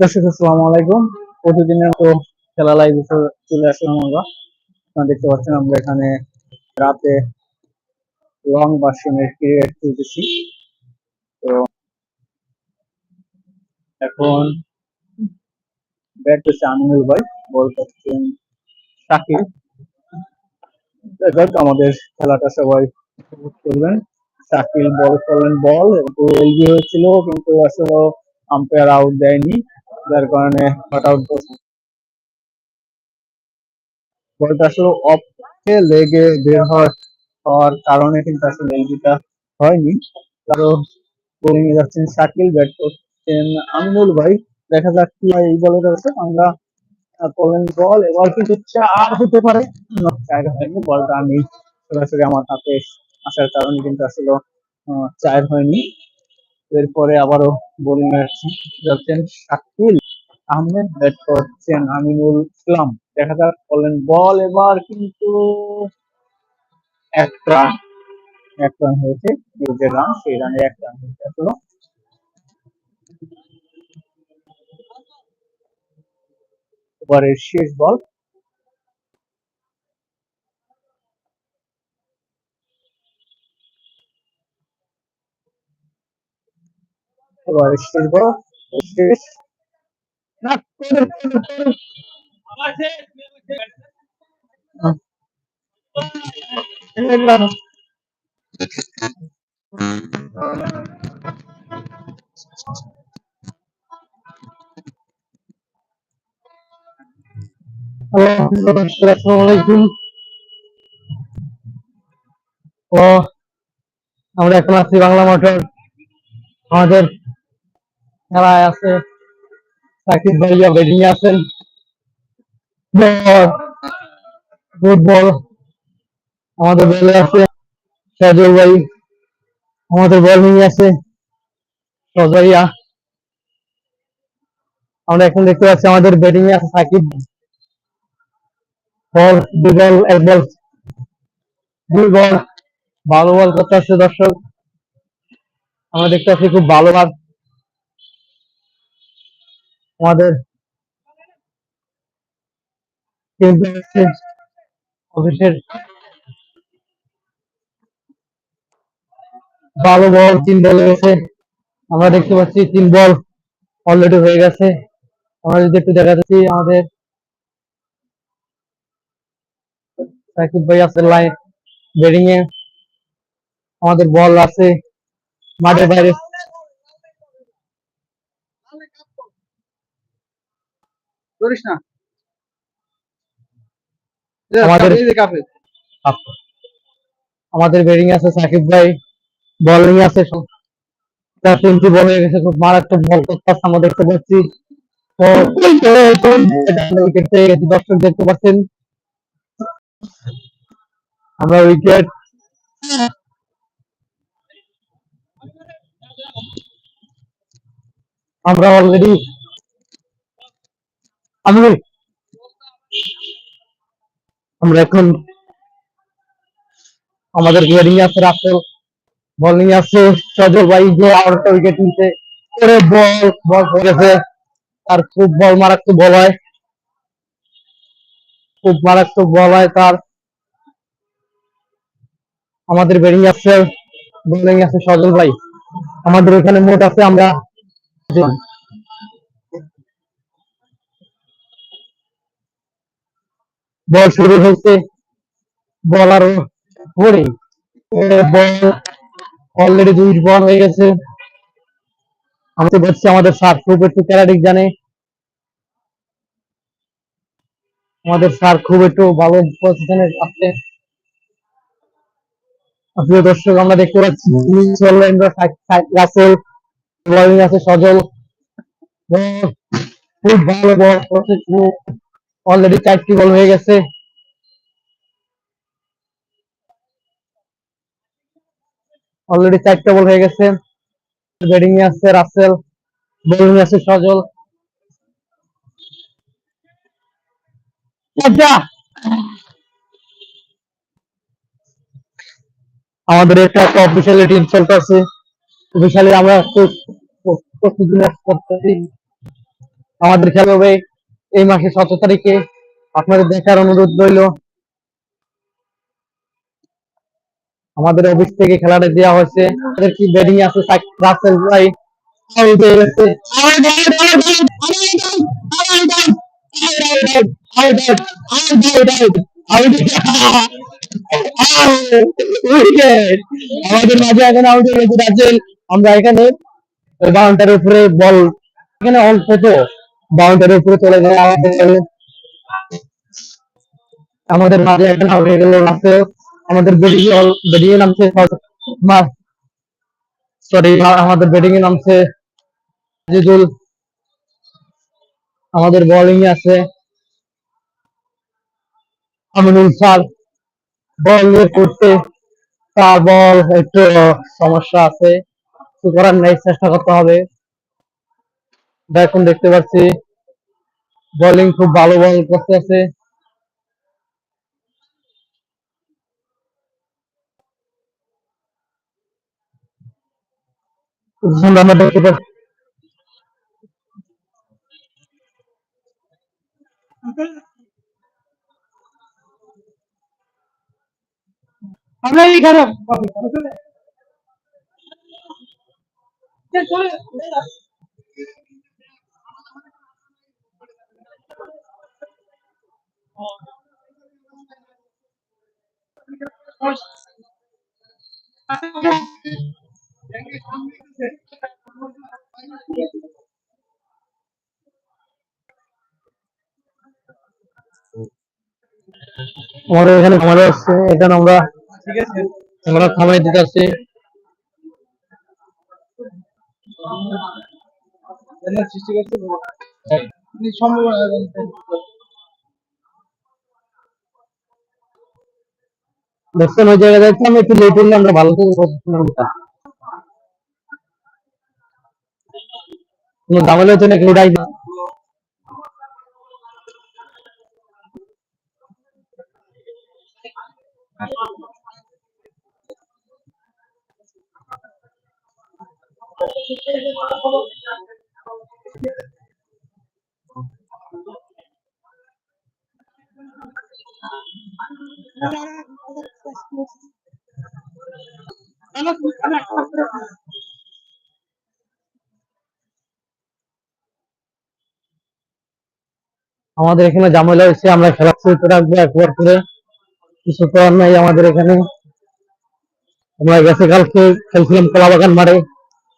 দর্শক আসসালামু আলাইকুম। প্রতিদিনের মতো খেলা লাইভ চলে আসলাম আমরা। আপনারা দেখতে পাচ্ছেন, আমরা এখানে রাতে লং ভার্সনের ক্রিকেট খেলতেছি। তো এখন ব্যাট করছে আমিনুল ভাই, বল করছেন শাকিল। দেখ আমাদের খেলাটা সবাই করবেন। শাকিল বল করলেন, বল এলবি হয়েছিল, কিন্তু আসলে আম্পায়ার আউট দেয়নি, যার কারণে নট আউট বলটা আসলে অফে লেগে বের হওয়ার কারণে কিন্তু আসলে এলবিটা হয়নি। কারণ বোলিং যাচ্ছেন শাকিল, ব্যাট করছেন আমিনুল ভাই। দেখা যাক কি হয় এই বলে রয়েছে আমরা করলেন বল এবার কিন্তু চার হতে পারে। চার হয়নি, বলটা আমি সরাসরি আমার হাতে আসার কারণে কিন্তু আসলে চার হয়নি। এরপরে আবারও বোলিং যাচ্ছেন শাকিল আহমেদ, ব্যাট করছেন আমিনুল ইসলাম। দেখা যাক করলেন বল এবার কিন্তু এক রান এক রান হয়েছে যে রান সেই রানে এক রান হয়েছে আসলে এবারের শেষ বল। এবারে শেষ বল, শেষ। না ও আমরা এখন আছি বাংলা মোটর। আমাদের খেলায় আছে সাকিব ভাইয়া আছেন। আমাদের বলে আছে সাজুল ভাই, আমাদের আছে সজাইয়া আমরা এখন দেখতে পাচ্ছি আমাদের ব্যাটিং এ আছে সাকিব। বল, দুই বল, এক বল, দুই বল, ভালো বল করতে আসছে দর্শক। আমরা দেখতে পাচ্ছি খুব ভালো আমাদের অফিসের ভালো বল তিন বলে গেছে আমরা দেখতে পাচ্ছি তিন বল অলরেডি হয়ে গেছে। আমরা যদি একটু দেখা যাচ্ছি আমাদের সাকিব ভাই আছে লাইন ব্যাটিং এ। আমাদের বল আছে। মাঠের বাইরে। করিস না। আমাদের- আমাদের ব্যাটিং আছে সাকিব ভাই বোলিং আছে তার তিনটি বল হয়ে গেছে খুব মারাত্মক বল করতে আমরা দেখতে পাচ্ছি। দর্শক দেখতে পাচ্ছেন। আমরা উইকেট আমরা অলরেডি আমি আমরা এখন আমাদের ব্যাটিং আছে রাসেল। বোলিং আছে সজল ভাই, যে একটা উইকেট নিতে করে বল বল করেছে আর খুব বল মারাত্মক বল হয়। খুব মারাত্মক বল হয় তার। আমাদের ব্যাটিং আছে বোলিং আছে সজল ভাই। আমাদের এখানে মোট আছে আমরা বল শুরু হয়েছে। বল পরে বল অলরেডি দুই বল হয়ে গেছে। আমি তো বলছি আমাদের স্যার খুব একটু ক্যারাটিক জানে। আমাদের স্যার খুব একটু ভালো পজিশনে আছে। প্রিয় দর্শক, আমরা দেখতে পাচ্ছি রাসেল আছে সজল। খুব ভালো বল। অলরেডি চারটি বল হয়ে গেছে। অলরেডি চারটা বল হয়ে গেছে। ব্যাটিং এ আছে রাসেল বোলিং এ আছে সজল আমাদের একটা অফিসিয়ালি টিম চলতে আছে অফিসিয়ালি আমরা প্রস্তুতি করতেছি আমাদের খেলা হবে এই মাসের সত তারিখে আপনাদের দেখার অনুরোধ রইল। আমাদের অফিস থেকে খেলাটা দেওয়া হয়েছে। আমাদের কি ব্যাটিং আছে রাসেল ভাই? আমাদের মাঝে এখন আউট হয়ে আমরা এখানে বাউন্ডারের উপরে বল এখানে অল্প তো বাউন্ডারির উপরে চলে যায় আমাদের আমাদের মাঝে এখন আউট হয়ে গেল রাসেল আমাদের ব্যাটিং ব্যাটিং এ নামছে সরি আমাদের ব্যাটিং এ নামছে জিদুল আমাদের বোলিং এ আছে আমিনুল স্যার। বল করতে তার বল একটু সমস্যা আছে। কিছু করার নেই, চেষ্টা করতে হবে। এখন দেখতে পাচ্ছি বোলিং খুব ভালো বল করতে আছে। আমরা দেখতে পাচ্ছি আমাদের এখানে খামারে আসছে এখানে আমরা আমরা থামাই দিতে আসছি সৃষ্টি আপনি সম্ভব দেখছেন ওই জায়গায় দেখছিলাম একটু লেট হলে আমরা ভালো করে উঠতাম কোনো ঝামেলা হচ্ছে না কেউ ডাই না আমাদের এখানে ঝামেলা হচ্ছে আমরা খেলা শুরু রাখব একবার করে। কিছু করার নাই আমাদের এখানে। আমরা গেছে কালকে, খেলছিলাম কলাবাগান মাঠে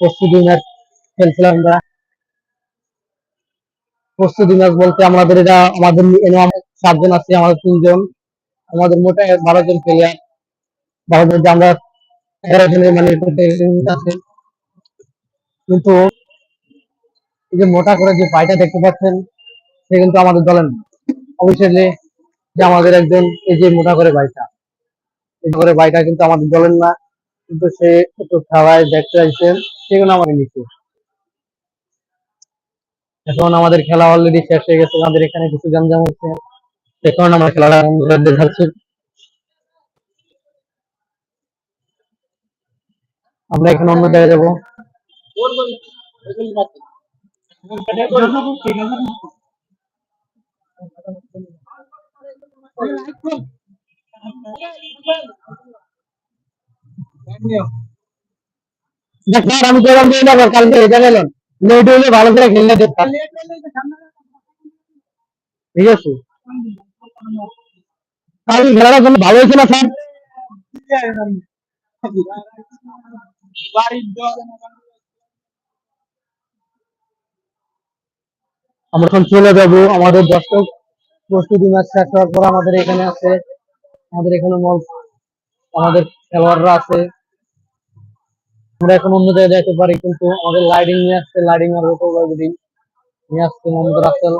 প্রস্তুতি ম্যাচ খেলছিলাম আমরা প্রস্তুতি ম্যাচ বলতে আমাদের এটা আমাদের সাতজন আছে, আমাদের তিনজন। আমাদের মোটে বারো জন প্লেয়ার মানে কিন্তু এই যে মোটা করে যে পায়টা দেখতে পাচ্ছেন, সে কিন্তু আমাদের দলের অবশ্যই যে আমাদের একজন এই যে মোটা করে বাইটা এই করে বাইটা কিন্তু আমাদের দলের না। কিন্তু সে একটু খেলায় দেখতে চাইছেন সেগুলো আমাকে নিচ্ছে এখন আমাদের খেলা অলরেডি শেষ হয়ে গেছে, আমাদের এখানে কিছু গঞ্জাম হচ্ছে। এখন আমরা খেলাটা দেখাচ্ছি। আমরা এখন অন্য জায়গায় যাব। দেখ স্যার আমি প্রোগ্রাম দিয়ে যাব, কালকে এটা গেলেন লেট হইলে ভালো করে খেললে দেখতাম ঠিক আছে? কালকে খেলাটা কোনো ভালো হয়েছে না, স্যার? আমরা এখন চলে যাব আমাদের দর্শক প্রস্তুতি ম্যাচ শেষ হওয়ার পর আমাদের এখানে আছে, আমাদের এখানে মল, আমাদের খেলোয়াড়রা আছে। আমরা এখন অন্য জায়গায় যেতে পারি, কিন্তু আমাদের লাইডিং নিয়ে আসছে লাইডিং আর লাইটিং নিয়ে আসছে মোহাম্মদ রাসেল।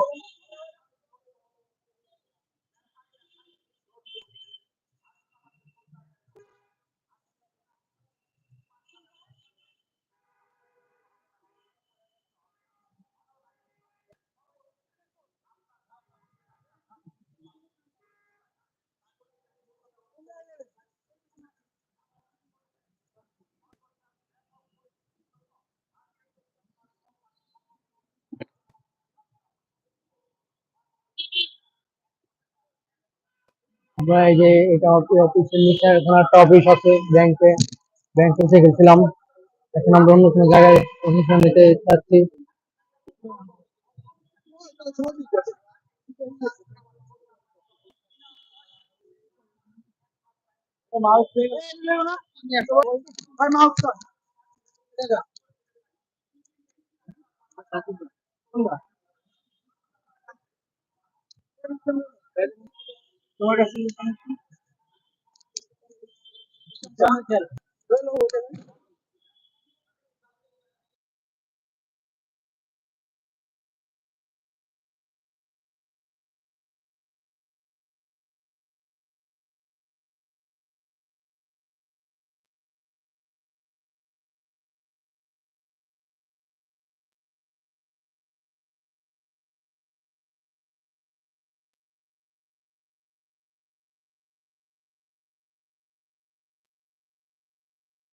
আমরা এই যে এটা অফিস অফিসের নিচে এখানে একটা অফিস আছে ব্যাংকে ব্যাংকে এসে গেছিলাম, এখন আমরা অন্য কোনো জায়গায় অনুষ্ঠান নিতে চাচ্ছি মাউস পেয়ে না আমি